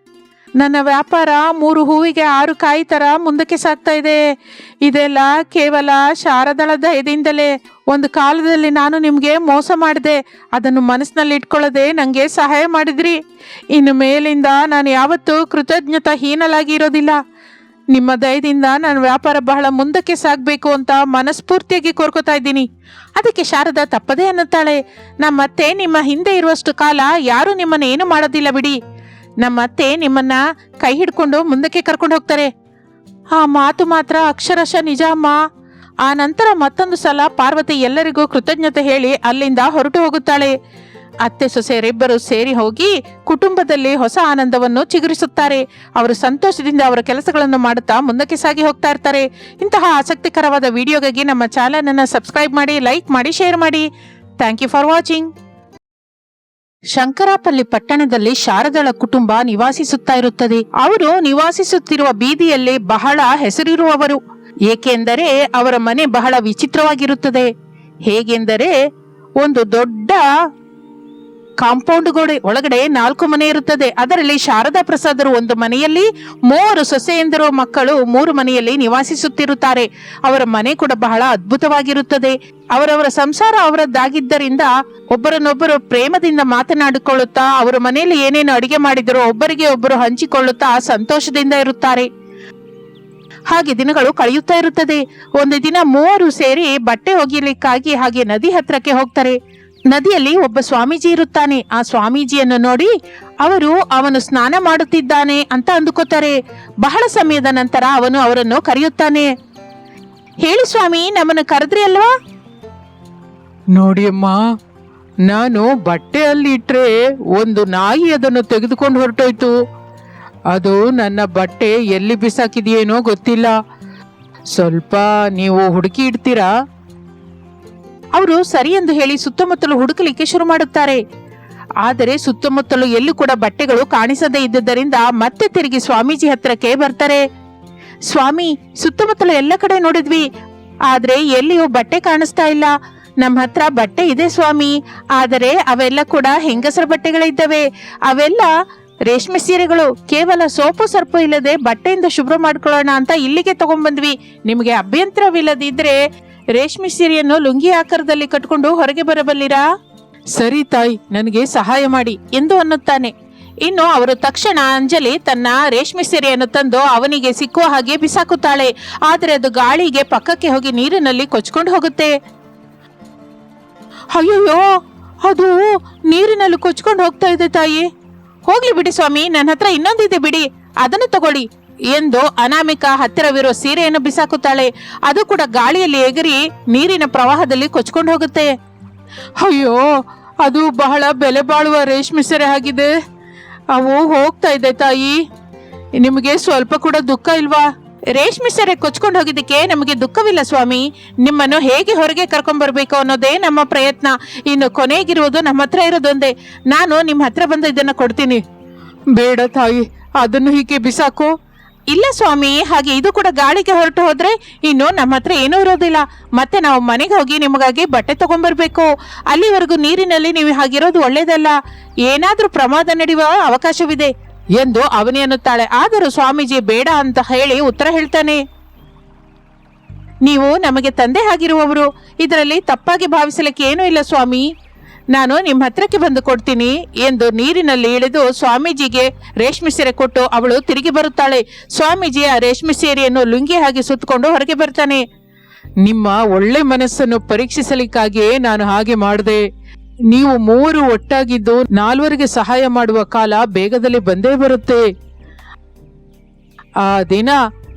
A: ನನ್ನ ವ್ಯಾಪಾರ ಮೂರು ಹೂವಿಗೆ ಆರು ಕಾಯಿ ತರ ಮುಂದಕ್ಕೆ ಸಾಗ್ತಾ ಇದೆ. ಇದೆಲ್ಲ ಕೇವಲ ಶಾರದಳ ದಯದಿಂದಲೇ ಒಂದು ಕಾಲದಲ್ಲಿ ನಾನು ನಿಮಗೆ ಮೋಸ ಮಾಡಿದೆ. ಅದನ್ನು ಮನಸ್ಸಿನಲ್ಲಿ ಇಟ್ಕೊಳ್ಳದೆ ನನಗೆ ಸಹಾಯ ಮಾಡಿದ್ರಿ. ಇನ್ನು ಮೇಲಿಂದ ನಾನು ಯಾವತ್ತೂ ಕೃತಜ್ಞತಾ ಹೀನಲಾಗಿ ಇರೋದಿಲ್ಲ ನಿಮ್ಮ ದಯದಿಂದ ನಾನು ವ್ಯಾಪಾರ ಬಹಳ ಮುಂದಕ್ಕೆ ಸಾಗಬೇಕು ಅಂತ ಮನಸ್ಫೂರ್ತಿಯಾಗಿ ಕೋರ್ಕೋತಾ ಇದ್ದೀನಿ. ಅದಕ್ಕೆ ಶಾರದಾ ತಪ್ಪದೇ ಅನ್ನುತ್ತಾಳೆ. ನಮ್ಮತ್ತೆ ನಿಮ್ಮ ಹಿಂದೆ ಇರುವಷ್ಟು ಕಾಲ ಯಾರೂ ನಿಮ್ಮನ್ನ ಏನು ಮಾಡೋದಿಲ್ಲ ಬಿಡಿ. ನಮ್ಮತ್ತೆ ನಿಮ್ಮನ್ನ ಕೈ ಹಿಡ್ಕೊಂಡು ಮುಂದಕ್ಕೆ ಕರ್ಕೊಂಡು ಹೋಗ್ತಾರೆ. ಆ ಮಾತು ಮಾತ್ರ ಅಕ್ಷರಶಃ ನಿಜ ಅಮ್ಮ. ಆ ನಂತರ ಮತ್ತೊಂದು ಸಲ ಪಾರ್ವತಿ ಎಲ್ಲರಿಗೂ ಕೃತಜ್ಞತೆ ಹೇಳಿ ಅಲ್ಲಿಂದ ಹೊರಟು ಹೋಗುತ್ತಾಳೆ. ಅತ್ತೆ ಸೊಸೆಯರಿಬ್ಬರು ಸೇರಿ ಹೋಗಿ ಕುಟುಂಬದಲ್ಲಿ ಹೊಸ ಆನಂದವನ್ನು ಚಿಗುರಿಸುತ್ತಾರೆ. ಅವರು ಸಂತೋಷದಿಂದ ಅವರ ಕೆಲಸಗಳನ್ನು ಮಾಡುತ್ತಾ ಮುಂದಕ್ಕೆ ಸಾಗಿ ಹೋಗ್ತಾ ಇರ್ತಾರೆ. ಇಂತಹ ಆಸಕ್ತಿಕರವಾದ ವಿಡಿಯೋಗಾಗಿ ನಮ್ಮ ಚಾನಲ್ ಅನ್ನು ಸಬ್ಸ್ಕ್ರೈಬ್ ಮಾಡಿ, ಲೈಕ್ ಮಾಡಿ, ಶೇರ್ ಮಾಡಿ. Thank you for watching. Shankarpalli ಪಟ್ಟಣದಲ್ಲಿ ಶಾರದಳ ಕುಟುಂಬ ನಿವಾಸಿಸುತ್ತಾ ಇರುತ್ತದೆ. ಅವರು ನಿವಾಸಿಸುತ್ತಿರುವ ಬೀದಿಯಲ್ಲಿ ಬಹಳ ಹೆಸರಿರುವವರು. ಏಕೆಂದರೆ ಅವರ ಮನೆ ಬಹಳ ವಿಚಿತ್ರವಾಗಿರುತ್ತದೆ. ಹೇಗೆಂದರೆ, ಒಂದು ದೊಡ್ಡ ಕಾಂಪೌಂಡ್ ಗೋಡೆ ಒಳಗಡೆ ನಾಲ್ಕು ಮನೆ ಇರುತ್ತದೆ. ಅದರಲ್ಲಿ ಶಾರದಾ ಪ್ರಸಾದರು ಒಂದು ಮನೆಯಲ್ಲಿ, ಮೂವರು ಸೊಸೆಯಂದಿರುವ ಮಕ್ಕಳು ಮೂರು ಮನೆಯಲ್ಲಿ ನಿವಾಸಿಸುತ್ತಿರುತ್ತಾರೆ. ಅವರ ಮನೆ ಕೂಡ ಬಹಳ ಅದ್ಭುತವಾಗಿರುತ್ತದೆ. ಅವರವರ ಸಂಸಾರ ಅವರದ್ದಾಗಿದ್ದರಿಂದ ಒಬ್ಬರನ್ನೊಬ್ಬರು ಪ್ರೇಮದಿಂದ ಮಾತನಾಡಿಕೊಳ್ಳುತ್ತಾ, ಅವರ ಮನೆಯಲ್ಲಿ ಏನೇನು ಅಡಿಗೆ ಮಾಡಿದರೂ ಒಬ್ಬರಿಗೆ ಒಬ್ಬರು ಹಂಚಿಕೊಳ್ಳುತ್ತಾ ಸಂತೋಷದಿಂದ ಇರುತ್ತಾರೆ. ಹಾಗೆ ದಿನಗಳು ಕಳೆಯುತ್ತಾ ಇರುತ್ತದೆ. ಒಂದು ದಿನ ಮೂವರು ಸೇರಿ ಬಟ್ಟೆ ಒಗಿಲಿಕ್ಕಾಗಿ ಹಾಗೆ ನದಿ ಹತ್ರಕ್ಕೆ ಹೋಗ್ತಾರೆ. ನದಿಯಲ್ಲಿ ಒಬ್ಬ ಸ್ವಾಮೀಜಿ ಇರುತ್ತಾನೆ. ಆ ಸ್ವಾಮೀಜಿಯನ್ನು ನೋಡಿ ಅವರು ಅವನು ಸ್ನಾನ ಮಾಡುತ್ತಿದ್ದಾನೆ ಅಂತ ಅಂದುಕೋತಾರೆ ಬಹಳ ಸಮಯದ ನಂತರ ಅವನು ಅವರನ್ನು ಕರೆಯುತ್ತಾನೆ. ಹೇಳಿ ಸ್ವಾಮಿ, ನಮ್ಮನ್ನು ಕರೆದ್ರಿ ಅಲ್ವಾ?
B: ನೋಡಿ ಅಮ್ಮ, ನಾನು ಬಟ್ಟೆ ಅಲ್ಲಿ ಇಟ್ರೆ ಒಂದು ನಾಯಿ ಅದನ್ನು ತೆಗೆದುಕೊಂಡು ಹೊರಟೋಯ್ತು. ಅದು ನನ್ನ ಬಟ್ಟೆ ಎಲ್ಲಿ ಬಿಸಾಕಿದೆಯೇನೋ ಗೊತ್ತಿಲ್ಲ. ಸ್ವಲ್ಪ ನೀವು ಹುಡುಕಿ ಇಡ್ತೀರಾ?
A: ಅವರು ಸರಿ ಎಂದು ಹೇಳಿ ಸುತ್ತಮುತ್ತಲು ಹುಡುಕಲಿಕ್ಕೆ ಶುರು ಮಾಡುತ್ತಾರೆ. ಆದರೆ ಸುತ್ತಮುತ್ತಲು ಎಲ್ಲೂ ಕೂಡ ಬಟ್ಟೆಗಳು ಕಾಣಿಸದೇ ಇದ್ದುದರಿಂದ ಮತ್ತೆ ತಿರುಗಿ ಸ್ವಾಮೀಜಿ ಹತ್ರಕ್ಕೆ ಬರ್ತಾರೆ. ಸ್ವಾಮಿ, ಸುತ್ತಮುತ್ತಲು ಎಲ್ಲ ಕಡೆ ನೋಡಿದ್ವಿ. ಆದ್ರೆ ಎಲ್ಲಿಯೂ ಬಟ್ಟೆ ಕಾಣಿಸ್ತಾ ಇಲ್ಲ. ನಮ್ಮ ಹತ್ರ ಬಟ್ಟೆ ಇದೆ ಸ್ವಾಮಿ. ಆದರೆ ಅವೆಲ್ಲ ಕೂಡ ಹೆಂಗಸರ ಬಟ್ಟೆಗಳಿದ್ದಾವೆ. ಅವೆಲ್ಲ ರೇಷ್ಮೆ ಸೀರೆಗಳು. ಕೇವಲ ಸೋಪು ಸರ್ಪು ಇಲ್ಲದೆ ಬಟ್ಟೆಯಿಂದ ಶುಭ್ರ ಮಾಡ್ಕೊಳ್ಳೋಣ ಅಂತ ಇಲ್ಲಿಗೆ ತಗೊಂಡ್ಬಂದ್ವಿ. ನಿಮಗೆ ಅಭ್ಯಂತರವಿಲ್ಲದಿದ್ರೆ ರೇಷ್ಮೆ ಸೀರೆಯನ್ನು ಲುಂಗಿ ಆಕಾರದಲ್ಲಿ ಕಟ್ಕೊಂಡು ಹೊರಗೆ ಬರಬಲ್ಲಿರಾ?
B: ಸರಿ ತಾಯಿ, ನನಗೆ
A: ಸಹಾಯ ಮಾಡಿ ಎಂದು ಅನ್ನುತ್ತಾನೆ. ಇನ್ನು ಅವರು ತಕ್ಷಣ ಅಂಜಲಿ ತನ್ನ ರೇಷ್ಮೆ ಸೀರೆಯನ್ನು ತಂದು ಅವನಿಗೆ ಸಿಕ್ಕುವ ಹಾಗೆ ಬಿಸಾಕುತ್ತಾಳೆ. ಆದರೆ ಅದು ಗಾಳಿಗೆ ಪಕ್ಕಕ್ಕೆ ಹೋಗಿ ನೀರಿನಲ್ಲಿ ಕೊಚ್ಕೊಂಡು ಹೋಗುತ್ತೆ. ಅಯ್ಯಯ್ಯೋ, ಅದು ನೀರಿನಲ್ಲಿ ಕೊಚ್ಕೊಂಡು ಹೋಗ್ತಾ ಇದೆ ತಾಯಿ. ಹೋಗ್ಲಿ ಬಿಡಿ ಸ್ವಾಮಿ, ನನ್ನ ಹತ್ರ ಇನ್ನೊಂದಿದೆ ಬಿಡಿ. ಅದನ್ನು ತಗೊಳ್ಳಿ. ಎಂದು ಅನಾಮಿಕ ಹತ್ತಿರವಿರೋ ಸೀರೆಯನ್ನು ಬಿಸಾಕುತ್ತಾಳೆ. ಅದು ಕೂಡ ಗಾಳಿಯಲ್ಲಿ ಎಗರಿ ನೀರಿನ ಪ್ರವಾಹದಲ್ಲಿ ಕೊಚ್ಕೊಂಡು ಹೋಗುತ್ತೆ.
B: ಅಯ್ಯೋ, ಅದು ಬಹಳ ಬೆಲೆ ಬಾಳುವ ರೇಷ್ಮೆ ಸೀರೆ ಆಗಿದೆ. ಅವು ಹೋಗ್ತಾ ಇದೆ ತಾಯಿ.
A: ನಿಮಗೆ ಸ್ವಲ್ಪ ಕೂಡ ದುಃಖ ಇಲ್ವಾ? ರೇಷ್ಮೆ ಸೀರೆ ಕೊಚ್ಕೊಂಡು ಹೋಗಿದ್ದಕ್ಕೆ ನಮಗೆ ದುಃಖವಿಲ್ಲ ಸ್ವಾಮಿ. ನಿಮ್ಮನ್ನು ಹೇಗೆ ಹೊರಗೆ ಕರ್ಕೊಂಡ್ ಬರ್ಬೇಕು ಅನ್ನೋದೇ ನಮ್ಮ ಪ್ರಯತ್ನ. ಇನ್ನು ಕೊನೆಗಿರುವುದು ನಮ್ಮ ಹತ್ರ ಇರೋದೊಂದೇ. ನಾನು ನಿಮ್ಮ ಹತ್ರ ಬಂದು ಇದನ್ನ ಕೊಡ್ತೀನಿ.
B: ಬೇಡ ತಾಯಿ, ಅದನ್ನು ಹೀಗೆ ಬಿಸಾಕು.
A: ಇಲ್ಲ ಸ್ವಾಮಿ, ಹಾಗೆ ಇದು ಕೂಡ ಗಾಳಿಗೆ ಹೊರಟು ಹೋದ್ರೆ ಇನ್ನು ನಮ್ಮ ಹತ್ರ ಏನೂ ಇರೋದಿಲ್ಲ. ಮತ್ತೆ ನಾವು ಮನೆಗೆ ಹೋಗಿ ನಿಮಗಾಗಿ ಬಟ್ಟೆ ತಗೊಂಡ್ಬರ್ಬೇಕು ಅಲ್ಲಿವರೆಗೂ ನೀರಿನಲ್ಲಿ ನೀವು ಹಾಗಿರೋದು ಒಳ್ಳೇದಲ್ಲ. ಏನಾದರೂ ಪ್ರಮಾದ ನಡೆಯುವ ಅವಕಾಶವಿದೆ ಎಂದು ಅವನಿ ಅನ್ನುತ್ತಾಳೆ. ಆದರೂ ಸ್ವಾಮೀಜಿ, ಬೇಡ ಅಂತ ಹೇಳಿ ಉತ್ತರ ಹೇಳ್ತಾನೆ. ನೀವು ನಮಗೆ ತಂದೆ ಆಗಿರುವವರು. ಇದರಲ್ಲಿ ತಪ್ಪಾಗಿ ಭಾವಿಸಲಿಕ್ಕೆ ಏನೂ ಇಲ್ಲ ಸ್ವಾಮಿ. ನಾನು ನಿಮ್ಮ ಹತ್ರಕ್ಕೆ ಬಂದು ಕೊಡ್ತೀನಿ ಎಂದು ನೀರಿನಲ್ಲಿ ಇಳಿದು ಸ್ವಾಮೀಜಿಗೆ ರೇಷ್ಮೆ ಸೀರೆ ಕೊಟ್ಟು ಅವಳು ತಿರುಗಿ ಬರುತ್ತಾಳೆ. ಸ್ವಾಮೀಜಿ ಆ ರೇಷ್ಮೆ ಸೀರೆಯನ್ನು ಲುಂಗಿ ಹಾಗೆ ಸುತ್ತಕೊಂಡು ಹೊರಗೆ ಬರ್ತಾನೆ.
B: ನಿಮ್ಮ ಒಳ್ಳೆ ಮನಸ್ಸನ್ನು ಪರೀಕ್ಷಿಸಲಿಕ್ಕಾಗಿಯೇ ನಾನು ಹಾಗೆ ಮಾಡಿದೆ. ನೀವು ಮೂವರು ಒಟ್ಟಾಗಿದ್ದು ನಾಲ್ವರಿಗೆ ಸಹಾಯ ಮಾಡುವ ಕಾಲ ಬೇಗದಲ್ಲಿ ಬಂದೇ ಬರುತ್ತೆ. ಆ ದಿನ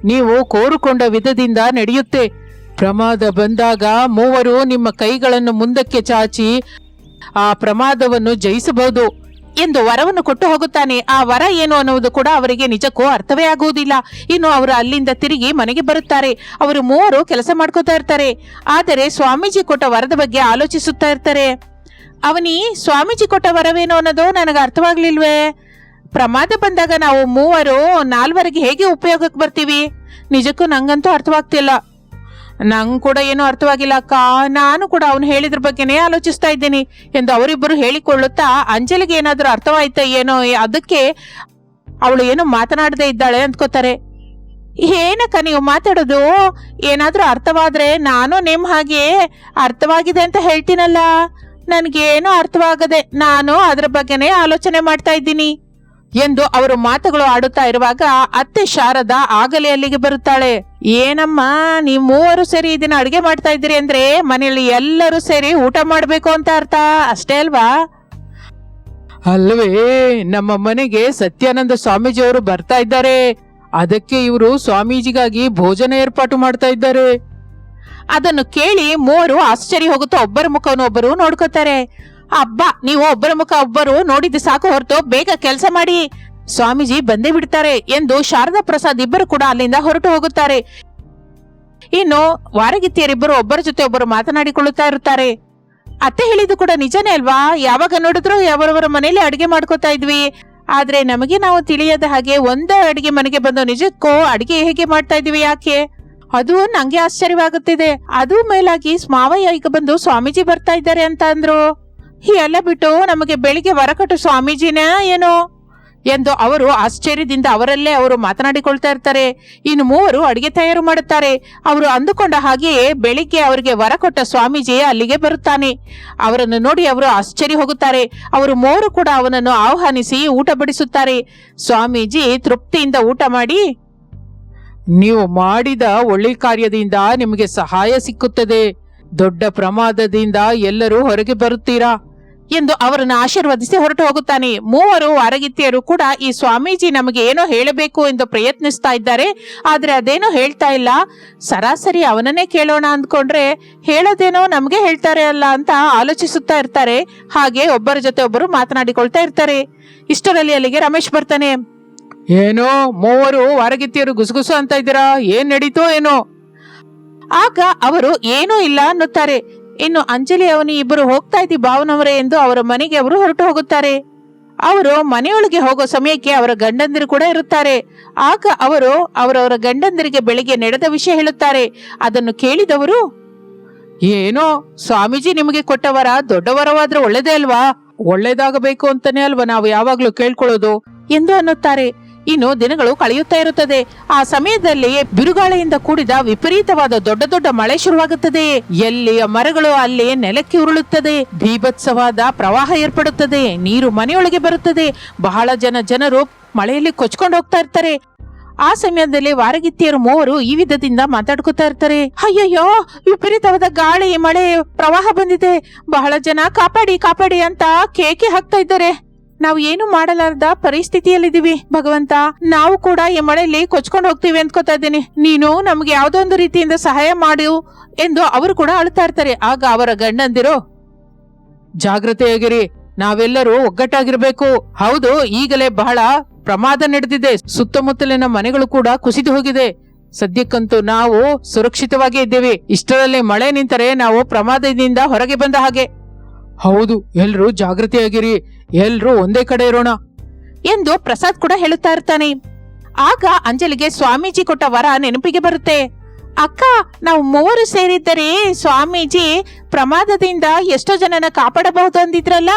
B: ನೀವು ಕೋರುಕೊಂಡ ವಿಧದಿಂದ ನಡೆಯುತ್ತೆ. ಪ್ರಮಾದ ಬಂದಾಗ ಮೂವರು ನಿಮ್ಮ ಕೈಗಳನ್ನು ಮುಂದಕ್ಕೆ ಚಾಚಿ ಆ ಪ್ರಮಾದವನ್ನು ಜಯಿಸಬಹುದು
A: ಎಂದು ವರವನ್ನು ಕೊಟ್ಟು ಹೋಗುತ್ತಾನೆ. ಆ ವರ ಏನು ಅನ್ನುವುದು ಕೂಡ ಅವರಿಗೆ ನಿಜಕ್ಕೂ ಅರ್ಥವೇ ಆಗುವುದಿಲ್ಲ. ಇನ್ನು ಅವರು ಅಲ್ಲಿಂದ ತಿರುಗಿ ಮನೆಗೆ ಬರುತ್ತಾರೆ. ಅವರು ಮೂವರು ಕೆಲಸ ಮಾಡ್ಕೋತಾ ಇರ್ತಾರೆ. ಆದರೆ ಸ್ವಾಮೀಜಿ ಕೊಟ್ಟ ವರದ ಬಗ್ಗೆ ಆಲೋಚಿಸುತ್ತಾ ಇರ್ತಾರೆ. ಅವನಿ, ಸ್ವಾಮೀಜಿ ಕೊಟ್ಟ ವರವೇನು ಅನ್ನೋದು ನನಗೆ ಅರ್ಥವಾಗ್ಲಿಲ್ವೇ? ಪ್ರಮಾದ ಬಂದಾಗ ನಾವು ಮೂವರು ನಾಲ್ವರಿಗೆ ಹೇಗೆ ಉಪಯೋಗಕ್ಕೆ ಬರ್ತೀವಿ? ನಿಜಕ್ಕೂ ನಂಗಂತೂ ಅರ್ಥವಾಗ್ತಿಲ್ಲ. ನಂಗೆ ಕೂಡ ಏನೂ ಅರ್ಥವಾಗಿಲ್ಲ, ಅಕ್ಕ. ನಾನು ಕೂಡ ಅವನು ಹೇಳಿದ್ರ ಬಗ್ಗೆನೇ ಆಲೋಚಿಸ್ತಾ ಇದ್ದೀನಿ ಎಂದು ಅವರಿಬ್ಬರು ಹೇಳಿಕೊಳ್ಳುತ್ತಾ ಅಂಜಲಿಗೆ ಏನಾದರೂ ಅರ್ಥವಾಯ್ತಾ ಏನೋ ಅದಕ್ಕೆ ಅವಳು ಏನು ಮಾತನಾಡದೇ ಇದ್ದಾಳೆ ಅಂದ್ಕೋತಾರೆ. ಏನಕ್ಕ ನೀವು ಮಾತಾಡೋದು? ಏನಾದರೂ ಅರ್ಥವಾದ್ರೆ ನಾನು ನಿಮ್ಮ ಹಾಗೆ ಅರ್ಥವಾಗಿದೆ ಅಂತ ಹೇಳ್ತೀನಲ್ಲ. ನನಗೇನು ಅರ್ಥವಾಗದೆ ನಾನು ಅದ್ರ ಬಗ್ಗೆನೇ ಆಲೋಚನೆ ಮಾಡ್ತಾ ಇದ್ದೀನಿ. ಎಂದು ಅವರು ಮಾತುಗಳು ಆಡುತ್ತಾ ಇರುವಾಗ ಅತ್ತೆ ಶಾರದಾ ಆಗಲೇ ಅಲ್ಲಿಗೆ ಬರುತ್ತಾಳೆ. ಏನಮ್ಮ ನೀವು ಮೂವರು ಸೇರಿ ಇದನ್ನ ಅಡಿಗೆ ಮಾಡ್ತಾ ಇದ್ದೀರಿ ಅಂದ್ರೆ ಮನೆಯಲ್ಲಿ ಎಲ್ಲರೂ ಸೇರಿ ಊಟ ಮಾಡಬೇಕು ಅಂತ ಅರ್ಥ? ಅಷ್ಟೇ ಅಲ್ವಾ?
B: ಅಲ್ವೇ ನಮ್ಮ ಮನೆಗೆ ಸತ್ಯಾನಂದ ಸ್ವಾಮೀಜಿ ಅವರು ಬರ್ತಾ ಇದ್ದಾರೆ. ಅದಕ್ಕೆ ಇವರು ಸ್ವಾಮೀಜಿಗಾಗಿ ಭೋಜನ ಏರ್ಪಾಟು ಮಾಡ್ತಾ ಇದ್ದಾರೆ.
A: ಅದನ್ನು ಕೇಳಿ ಮೂವರು ಆಶ್ಚರ್ಯ ಹೋಗುತ್ತಾ ಒಬ್ಬರ ಮುಖವನ್ನು ಒಬ್ಬರು ನೋಡ್ಕೋತಾರೆ ಅಬ್ಬ, ನೀವು ಒಬ್ಬರ ಮುಖ ಒಬ್ಬರು ನೋಡಿದ್ದು ಸಾಕು ಹೊರತು ಬೇಗ ಕೆಲಸ ಮಾಡಿ. ಸ್ವಾಮೀಜಿ ಬಂದೇ ಬಿಡ್ತಾರೆ ಎಂದು ಶಾರದಾ ಪ್ರಸಾದ್ ಇಬ್ಬರು ಕೂಡ ಅಲ್ಲಿಂದ ಹೊರಟು ಹೋಗುತ್ತಾರೆ. ಇನ್ನು ವಾರಗಿತ್ತಿಯರಿಬ್ಬರು ಒಬ್ಬರ ಜೊತೆ ಒಬ್ಬರು ಮಾತನಾಡಿಕೊಳ್ಳುತ್ತಾ ಇರುತ್ತಾರೆ. ಅತ್ತೆ ಹೇಳಿದ್ದು ಕೂಡ ನಿಜನೇ ಅಲ್ವಾ? ಯಾವಾಗ ನೋಡಿದ್ರು ಅವರವರ ಮನೆಯಲ್ಲಿ ಅಡಿಗೆ ಮಾಡ್ಕೋತಾ ಇದ್ವಿ. ಆದ್ರೆ ನಮಗೆ ನಾವು ತಿಳಿಯದ ಹಾಗೆ ಒಂದೇ ಅಡಿಗೆ ಮನೆಗೆ ಬಂದು ನಿಜಕ್ಕೂ ಅಡಿಗೆ ಹೇಗೆ ಮಾಡ್ತಾ ಇದೀವಿ ಯಾಕೆ? ಅದು ನಂಗೆ ಆಶ್ಚರ್ಯವಾಗುತ್ತಿದೆ. ಅದು ಮೇಲಾಗಿ ಮಾವಯ್ಯ ಈಗ ಬಂದು ಸ್ವಾಮೀಜಿ ಬರ್ತಾ ಇದ್ದಾರೆ ಅಂತ ಅಂದ್ರು. ಎಲ್ಲ ಬಿಟ್ಟು ನಮಗೆ ಬೆಳಿಗ್ಗೆ ವರಕಟ್ಟು ಸ್ವಾಮೀಜಿನ ಏನೋ? ಎಂದು ಅವರು ಆಶ್ಚರ್ಯದಿಂದ ಅವರಲ್ಲೇ ಅವರು ಮಾತನಾಡಿಕೊಳ್ತಾ ಇರ್ತಾರೆ. ಇನ್ನು ಮೂವರು ಅಡಿಗೆ ತಯಾರು ಮಾಡುತ್ತಾರೆ. ಅವರು ಅಂದುಕೊಂಡ ಹಾಗೆಯೇ ಬೆಳಿಗ್ಗೆ ಅವರಿಗೆ ವರ ಕೊಟ್ಟ ಸ್ವಾಮೀಜಿ ಅಲ್ಲಿಗೆ ಬರುತ್ತಾನೆ. ಅವರನ್ನು ನೋಡಿ ಅವರು ಆಶ್ಚರ್ಯ ಹೋಗುತ್ತಾರೆ. ಅವರು ಮೂವರು ಕೂಡ ಅವನನ್ನು ಆಹ್ವಾನಿಸಿ ಊಟ ಬಡಿಸುತ್ತಾರೆ. ಸ್ವಾಮೀಜಿ ತೃಪ್ತಿಯಿಂದ ಊಟ ಮಾಡಿ,
B: ನೀವು ಮಾಡಿದ ಒಳ್ಳೆ ಕಾರ್ಯದಿಂದ ನಿಮಗೆ ಸಹಾಯ ಸಿಕ್ಕುತ್ತದೆ. ದೊಡ್ಡ ಪ್ರಮಾದದಿಂದ ಎಲ್ಲರೂ ಹೊರಗೆ ಬರುತ್ತೀರಾ?
A: ಎಂದು ಅವರನ್ನು ಆಶೀರ್ವದಿಸಿ ಹೊರಟು ಹೋಗುತ್ತಾನೆ. ಮೂವರು ವಾರಗಿತ್ತಿಯರು ಕೂಡ ಈ ಸ್ವಾಮೀಜಿ ನಮಗೆ ಏನೋ ಹೇಳಬೇಕು ಎಂದು ಪ್ರಯತ್ನಿಸ್ತಾ ಇದ್ದಾರೆ. ಆದರೆ ಅದೇನೋ ಹೇಳ್ತಾ ಇಲ್ಲ. ಸರಾಸರಿ ಅವನನ್ನೇ ಕೇಳೋಣ ಅಂದ್ಕೊಂಡ್ರೆ ಹೇಳೋದೇನೋ ನಮಗೆ ಹೇಳ್ತಾರೆ ಅಲ್ಲ ಅಂತ ಆಲೋಚಿಸುತ್ತಾ ಇರ್ತಾರೆ. ಹಾಗೆ ಒಬ್ಬರ ಜೊತೆ ಒಬ್ಬರು ಮಾತನಾಡಿಕೊಳ್ತಾ ಇರ್ತಾರೆ. ಇಷ್ಟರಲ್ಲಿ ಅಲ್ಲಿಗೆ ರಮೇಶ್ ಬರ್ತಾನೆ.
B: ಏನೋ ಮೂವರು ವಾರಗಿತ್ತಿಯರು ಗುಸುಗುಸು ಅಂತ ಇದ್ದೀರಾ? ಏನ್ ನಡೀತೋ ಏನೋ?
A: ಆಗ ಅವರು ಏನೂ ಇಲ್ಲ ಅನ್ನುತ್ತಾರೆ. ಇನ್ನು ಅಂಜಲಿ ಅವನಿ ಇಬ್ಬರು ಹೋಗ್ತಾ ಇದ್ದಿ ಭಾವನವರೇ ಎಂದು ಅವರ ಮನೆಗೆ ಅವರು ಹೊರಟು ಹೋಗುತ್ತಾರೆ. ಅವರು ಮನೆಯೊಳಗೆ ಹೋಗೋ ಸಮಯಕ್ಕೆ ಅವರ ಗಂಡಂದಿರು ಕೂಡ ಇರುತ್ತಾರೆ. ಆಗ ಅವರು ಅವರವರ ಗಂಡಂದಿರಿಗೆ ಬೆಳಿಗ್ಗೆ ನಡೆದ ವಿಷಯ ಹೇಳುತ್ತಾರೆ. ಅದನ್ನು ಕೇಳಿದವರು,
B: ಏನೋ ಸ್ವಾಮೀಜಿ ನಿಮಗೆ ಕೊಟ್ಟವರ ದೊಡ್ಡವರವಾದ್ರೆ ಒಳ್ಳೇದೇ ಅಲ್ವಾ? ಒಳ್ಳೇದಾಗಬೇಕು ಅಂತಾನೆ ಅಲ್ವಾ ನಾವು ಯಾವಾಗ್ಲೂ ಕೇಳ್ಕೊಳ್ಳೋದು?
A: ಎಂದು ಅನ್ನುತ್ತಾರೆ. ಇನ್ನು ದಿನಗಳು ಕಳೆಯುತ್ತಾ ಇರುತ್ತದೆ. ಆ ಸಮಯದಲ್ಲಿ ಬಿರುಗಾಳಿಯಿಂದ ಕೂಡಿದ ವಿಪರೀತವಾದ ದೊಡ್ಡ ದೊಡ್ಡ ಮಳೆ ಶುರುವಾಗುತ್ತದೆ. ಎಲ್ಲಿಯ ಮರಗಳು ಅಲ್ಲಿ ನೆಲಕ್ಕೆ ಉರುಳುತ್ತದೆ. ಭೀಭತ್ಸವಾದ ಪ್ರವಾಹ ಏರ್ಪಡುತ್ತದೆ. ನೀರು ಮನೆಯೊಳಗೆ ಬರುತ್ತದೆ. ಬಹಳ ಜನ ಜನರು ಮಳೆಯಲ್ಲಿ ಕೊಚ್ಕೊಂಡು ಹೋಗ್ತಾ ಇರ್ತಾರೆ. ಆ ಸಮಯದಲ್ಲಿ ವಾರಗಿತ್ತಿಯರು ಮೂವರು ಈ ವಿಧದಿಂದ ಮಾತಾಡ್ಕೊತಾ ಇರ್ತಾರೆ. ಅಯ್ಯಯ್ಯೋ, ವಿಪರೀತವಾದ ಗಾಳಿ, ಮಳೆ, ಪ್ರವಾಹ ಬಂದಿದೆ. ಬಹಳ ಜನ ಕಾಪಾಡಿ ಕಾಪಾಡಿ ಅಂತ ಕೇಕೆ ಹಾಕ್ತಾ ಇದ್ದಾರೆ. ನಾವು ಏನು ಮಾಡಲಾರದ ಪರಿಸ್ಥಿತಿಯಲ್ಲಿದ್ದೀವಿ. ಭಗವಂತ, ನಾವು ಕೂಡ ಈ ಮಳೆಯಲ್ಲಿ ಕೊಚ್ಕೊಂಡು ಹೋಗ್ತೀವಿ ಅಂದ್ಕೋತಾ ಇದ್ದೀನಿ. ನೀನು ನಮ್ಗೆ ಯಾವ್ದೊಂದು ರೀತಿಯಿಂದ ಸಹಾಯ ಮಾಡು ಎಂದು ಅವರು ಕೂಡ ಅಳ್ತಾ ಇರ್ತಾರೆ. ಆಗ ಅವರ ಗಂಡಂದಿರು
B: ಜಾಗ್ರತೆಯಾಗಿರಿ ನಾವೆಲ್ಲರೂ ಒಗ್ಗಟ್ಟಾಗಿರ್ಬೇಕು. ಹೌದು, ಈಗಲೇ ಬಹಳ ಪ್ರಮಾದ ನಡೆದಿದೆ. ಸುತ್ತಮುತ್ತಲಿನ ಮನೆಗಳು ಕೂಡ ಕುಸಿದು ಹೋಗಿದೆ. ಸದ್ಯಕ್ಕಂತೂ ನಾವು ಸುರಕ್ಷಿತವಾಗಿ ಇದ್ದೇವೆ. ಇಷ್ಟರಲ್ಲಿ ಮಳೆ ನಿಂತರೆ ನಾವು ಪ್ರಮಾದದಿಂದ ಹೊರಗೆ ಬಂದ ಹಾಗೆ. ಹೌದು ಎಲ್ಲರೂ ಜಾಗೃತಿಯಾಗಿರಿ ಎಲ್ರೂ ಒಂದೇ ಕಡೆ ಇರೋಣ
A: ಎಂದು ಪ್ರಸಾದ್ ಕೂಡ ಹೇಳುತ್ತಾ ಇರ್ತಾನೆ. ಆಗ ಅಂಜಲಿಗೆ ಸ್ವಾಮೀಜಿ ಕೊಟ್ಟ ವರ ನೆನಪಿಗೆ ಬರುತ್ತೆ. ಅಕ್ಕ, ನಾವು ಮೂವರು ಸೇರಿದ್ದರೆ ಸ್ವಾಮೀಜಿ ಪ್ರಮಾದದಿಂದ ಎಷ್ಟೋ ಜನನ ಕಾಪಾಡಬಹುದು ಅಂದಿದ್ರಲ್ಲ?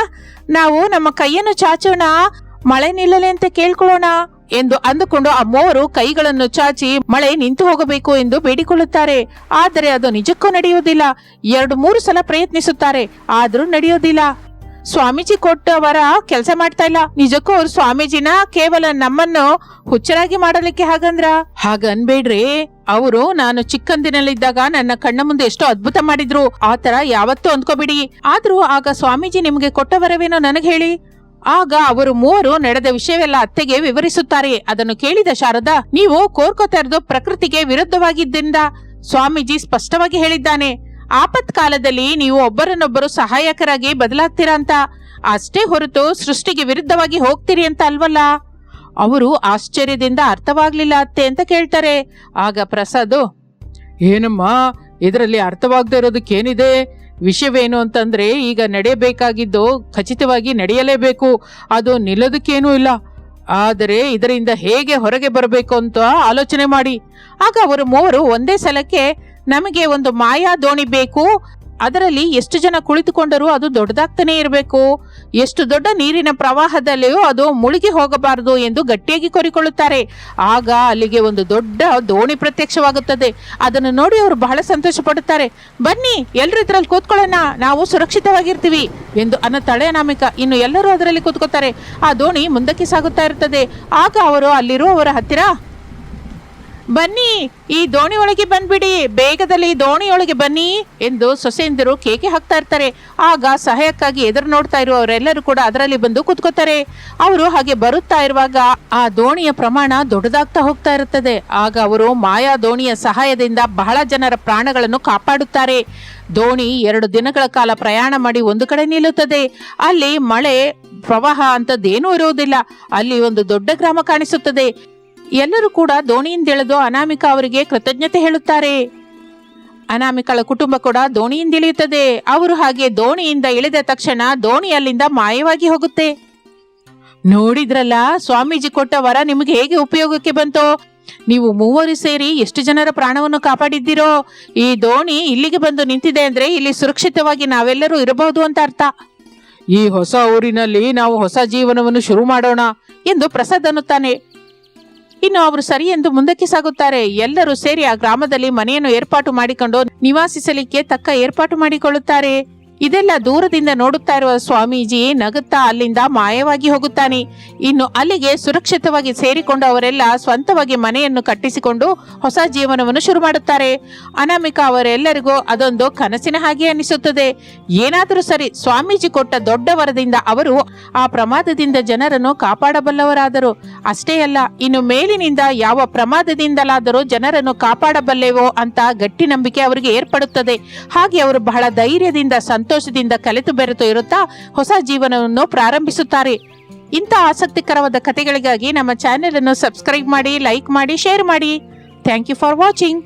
A: ನಾವು ನಮ್ಮ ಕೈಯನ್ನು ಚಾಚೋಣ, ಮಳೆ ನಿಲ್ಲಲಿ ಅಂತ ಕೇಳ್ಕೊಳ್ಳೋಣ ಎಂದು ಅಂದುಕೊಂಡು ಆ ಮೂವರು ಕೈಗಳನ್ನು ಚಾಚಿ ಮಳೆ ನಿಂತು ಹೋಗಬೇಕು ಎಂದು ಬೇಡಿಕೊಳ್ಳುತ್ತಾರೆ. ಆದರೆ ಅದು ನಿಜಕ್ಕೂ ನಡೆಯುವುದಿಲ್ಲ. ಎರಡು ಮೂರು ಸಲ ಪ್ರಯತ್ನಿಸುತ್ತಾರೆ, ಆದರೂ ನಡೆಯೋದಿಲ್ಲ ಸ್ವಾಮೀಜಿ ಕೊಟ್ಟವರ ಕೆಲಸ ಮಾಡ್ತಾ ಇಲ್ಲ. ನಿಜಕ್ಕೂ ಅವ್ರು ಸ್ವಾಮೀಜಿನ ಕೇವಲ ನಮ್ಮನ್ನು ಹುಚ್ಚರಾಗಿ ಮಾಡಲಿಕ್ಕೆ ಹಾಗಂದ್ರ? ಹಾಗನ್ಬೇಡ್ರಿ. ಅವರು ನಾನು ಚಿಕ್ಕಂದಿನಲ್ಲಿದ್ದಾಗ ನನ್ನ ಕಣ್ಣ ಮುಂದೆ ಎಷ್ಟೋ ಅದ್ಭುತ ಮಾಡಿದ್ರು. ಆತರ ಯಾವತ್ತೂ ಅಂದ್ಕೋಬಿಡಿ. ಆದ್ರೂ ಆಗ ಸ್ವಾಮೀಜಿ ನಿಮಗೆ ಕೊಟ್ಟವರವೇನೋ ನನಗೆ ಹೇಳಿ. ಆಗ ಅವರು ಮೂವರು ನಡೆದ ವಿಷಯವೆಲ್ಲ ಅತ್ತೆಗೆ ವಿವರಿಸುತ್ತಾರೆ. ಅದನ್ನು ಕೇಳಿದ ಶಾರದಾ, ನೀವು ಕೋರ್ಕೋತಾ ಪ್ರಕೃತಿಗೆ ವಿರುದ್ಧವಾಗಿದ್ದರಿಂದ ಸ್ವಾಮೀಜಿ ಸ್ಪಷ್ಟವಾಗಿ ಹೇಳಿದ್ದಾನೆ. ಆಪತ್ ಕಾಲದಲ್ಲಿ ನೀವು ಒಬ್ಬರನ್ನೊಬ್ಬರು ಸಹಾಯಕರಾಗಿ ಬದಲಾಗ್ತೀರಾ ಅಂತ? ಅಷ್ಟೇ ಹೊರತು ಸೃಷ್ಟಿಗೆ ವಿರುದ್ಧವಾಗಿ ಹೋಗ್ತೀರಿ ಅಂತ ಅಲ್ವಲ್ಲ? ಅವರು ಆಶ್ಚರ್ಯದಿಂದ ಅರ್ಥವಾಗ್ಲಿಲ್ಲ ಅತ್ತೆ ಅಂತ ಕೇಳ್ತಾರೆ. ಆಗ ಪ್ರಸಾದ್,
B: ಏನಮ್ಮ, ಇದರಲ್ಲಿ ಅರ್ಥವಾಗದೇ ಇರೋದಕ್ಕೇನಿದೆ ವಿಷಯವೇನು ಅಂತಂದ್ರೆ ಈಗ ನಡೆಯಬೇಕಾಗಿದ್ದು ಖಚಿತವಾಗಿ ನಡೆಯಲೇಬೇಕು. ಅದು ನಿಲ್ಲೋದಕ್ಕೇನೂ ಇಲ್ಲ. ಆದರೆ ಇದರಿಂದ ಹೇಗೆ ಹೊರಗೆ ಬರಬೇಕು ಅಂತ ಆಲೋಚನೆ ಮಾಡಿ.
A: ಆಗ ಅವರು ಮೂವರು ಒಂದೇ ಸಲಕ್ಕೆ ನಮಗೆ ಒಂದು ಮಾಯಾ ದೋಣಿ ಬೇಕು. ಅದರಲ್ಲಿ ಎಷ್ಟು ಜನ ಕುಳಿತುಕೊಂಡರೂ ಅದು ದೊಡ್ಡದಾಗ್ತಾನೆ ಇರಬೇಕು. ಎಷ್ಟು ದೊಡ್ಡ ನೀರಿನ ಪ್ರವಾಹದಲ್ಲಿಯೂ ಅದು ಮುಳುಗಿ ಹೋಗಬಾರದು ಎಂದು ಗಟ್ಟಿಯಾಗಿ ಕೋರಿಕೊಳ್ಳುತ್ತಾರೆ. ಆಗ ಅಲ್ಲಿಗೆ ಒಂದು ದೊಡ್ಡ ದೋಣಿ ಪ್ರತ್ಯಕ್ಷವಾಗುತ್ತದೆ. ಅದನ್ನು ನೋಡಿ ಅವರು ಬಹಳ ಸಂತೋಷ ಪಡುತ್ತಾರೆ ಬನ್ನಿ ಎಲ್ಲರೂ ಇದರಲ್ಲಿ ಕೂತ್ಕೊಳ್ಳೋಣ. ನಾವು ಸುರಕ್ಷಿತವಾಗಿರ್ತೀವಿ ಎಂದು ಅನ್ನುತ್ತಾಳೆ ಅನಾಮಿಕ. ಇನ್ನು ಎಲ್ಲರೂ ಅದರಲ್ಲಿ ಕೂತ್ಕೋತಾರೆ ಆ ದೋಣಿ ಮುಂದಕ್ಕೆ ಸಾಗುತ್ತಾ ಇರ್ತದೆ ಆಗ ಅವರು ಅಲ್ಲಿರುವವರ ಹತ್ತಿರ ಈ ದೋಣಿ ಒಳಗೆ ಬಂದ್ಬಿಡಿ, ಬೇಗದಲ್ಲಿ ದೋಣಿಯೊಳಗೆ ಬನ್ನಿ ಎಂದು ಸೊಸೆಯಂದಿರು ಕೇಕೆ ಹಾಕ್ತಾ ಇರ್ತಾರೆ. ಆಗ ಸಹಾಯಕ್ಕಾಗಿ ಎದುರು ನೋಡ್ತಾ ಇರುವವರೆಲ್ಲರೂ ಕೂಡ ಅದರಲ್ಲಿ ಬಂದು ಕೂತ್ಕೋತಾರೆ ಅವರು ಹಾಗೆ ಬರುತ್ತಾ ಇರುವಾಗ ಆ ದೋಣಿಯ ಪ್ರಮಾಣ ದೊಡ್ಡದಾಗ್ತಾ ಹೋಗ್ತಾ ಇರುತ್ತದೆ. ಆಗ ಅವರು ಮಾಯಾ ದೋಣಿಯ ಸಹಾಯದಿಂದ ಬಹಳ ಜನರ ಪ್ರಾಣಗಳನ್ನು ಕಾಪಾಡುತ್ತಾರೆ. ದೋಣಿ ಎರಡು ದಿನಗಳ ಕಾಲ ಪ್ರಯಾಣ ಮಾಡಿ ಒಂದು ಕಡೆ ನಿಲ್ಲುತ್ತದೆ. ಅಲ್ಲಿ ಮಳೆ ಪ್ರವಾಹ ಅಂತದ್ದೇನೂ ಇರುವುದಿಲ್ಲ. ಅಲ್ಲಿ ಒಂದು ದೊಡ್ಡ ಗ್ರಾಮ ಕಾಣಿಸುತ್ತದೆ. ಎಲ್ಲರೂ ಕೂಡ ದೋಣಿಯಿಂದ ಇಳಿದು ಅನಾಮಿಕ ಅವರಿಗೆ ಕೃತಜ್ಞತೆ ಹೇಳುತ್ತಾರೆ. ಅನಾಮಿಕಳ ಕುಟುಂಬ ಕೂಡ ದೋಣಿಯಿಂದ ಇಳಿಯುತ್ತದೆ ಅವರು ಹಾಗೆ ದೋಣಿಯಿಂದ ಇಳಿದ ತಕ್ಷಣ ದೋಣಿ ಅಲ್ಲಿಂದ ಮಾಯವಾಗಿ ಹೋಗುತ್ತೆ. ನೋಡಿದ್ರಲ್ಲ, ಸ್ವಾಮೀಜಿ ಕೊಟ್ಟ ವರ ನಿಮಗೆ ಹೇಗೆ ಉಪಯೋಗಕ್ಕೆ ಬಂತೋ? ನೀವು ಮೂವರು ಸೇರಿ ಎಷ್ಟು ಜನರ ಪ್ರಾಣವನ್ನು ಕಾಪಾಡಿದ್ದೀರೋ? ಈ ದೋಣಿ ಇಲ್ಲಿಗೆ ಬಂದು ನಿಂತಿದೆ ಅಂದ್ರೆ ಇಲ್ಲಿ ಸುರಕ್ಷಿತವಾಗಿ ನಾವೆಲ್ಲರೂ ಇರಬಹುದು ಅಂತ ಅರ್ಥ.
B: ಈ ಹೊಸ ಊರಿನಲ್ಲಿ ನಾವು ಹೊಸ ಜೀವನವನ್ನು ಶುರು ಮಾಡೋಣ
A: ಎಂದು ಪ್ರಸಾದ್ ಅನ್ನುತ್ತಾನೆ. ಇನ್ನು ಅವರು ಸರಿ ಎಂದು ಮುಂದಕ್ಕೆ ಸಾಗುತ್ತಾರೆ. ಎಲ್ಲರೂ ಸೇರಿ ಆ ಗ್ರಾಮದಲ್ಲಿ ಮನೆಯನ್ನು ಏರ್ಪಾಟು ಮಾಡಿಕೊಂಡು ನಿವಾಸಿಸಲಿಕ್ಕೆ ತಕ್ಕ ಏರ್ಪಾಟು ಮಾಡಿಕೊಳ್ಳುತ್ತಾರೆ. ಇದೆಲ್ಲ ದೂರದಿಂದ ನೋಡುತ್ತಾ ಇರುವ ಸ್ವಾಮೀಜಿ ನಗುತ್ತಾ ಅಲ್ಲಿಂದ ಮಾಯವಾಗಿ ಹೋಗುತ್ತಾನೆ. ಇನ್ನು ಅಲ್ಲಿಗೆ ಸುರಕ್ಷಿತವಾಗಿ ಸೇರಿಕೊಂಡು ಅವರೆಲ್ಲ ಸ್ವಂತವಾಗಿ ಮನೆಯನ್ನು ಕಟ್ಟಿಸಿಕೊಂಡು ಹೊಸ ಜೀವನವನ್ನು ಶುರು ಮಾಡುತ್ತಾರೆ. ಅನಾಮಿಕಾ ಅವರೆಲ್ಲರಿಗೂ ಅದೊಂದು ಕನಸಿನ ಹಾಗೆ ಅನಿಸುತ್ತದೆ. ಏನಾದರೂ ಸರಿ ಸ್ವಾಮೀಜಿ ಕೊಟ್ಟ ದೊಡ್ಡ ವರದಿಂದ ಅವರು ಆ ಪ್ರಮಾದದಿಂದ ಜನರನ್ನು ಕಾಪಾಡಬಲ್ಲವರಾದರು. ಅಷ್ಟೇ ಅಲ್ಲ, ಇನ್ನು ಮೇಲಿನಿಂದ ಯಾವ ಪ್ರಮಾದದಿಂದಲಾದರೂ ಜನರನ್ನು ಕಾಪಾಡಬಲ್ಲೆವೋ ಅಂತ ಗಟ್ಟಿ ನಂಬಿಕೆ ಅವರಿಗೆ ಏರ್ಪಡುತ್ತದೆ. ಹಾಗೆ ಅವರು ಬಹಳ ಧೈರ್ಯದಿಂದ ಸಂತೋಷದಿಂದ ಕಲಿತು ಬೆರೆತು ಇರುತ್ತಾ ಹೊಸ ಜೀವನವನ್ನು ಪ್ರಾರಂಭಿಸುತ್ತಾರೆ. ಇಂಥ ಆಸಕ್ತಿಕರವಾದ ಕಥೆಗಳಿಗಾಗಿ ನಮ್ಮ ಚಾನೆಲ್ ಅನ್ನು ಸಬ್ಸ್ಕ್ರೈಬ್ ಮಾಡಿ ಲೈಕ್ ಮಾಡಿ ಶೇರ್ ಮಾಡಿ. Thank you for watching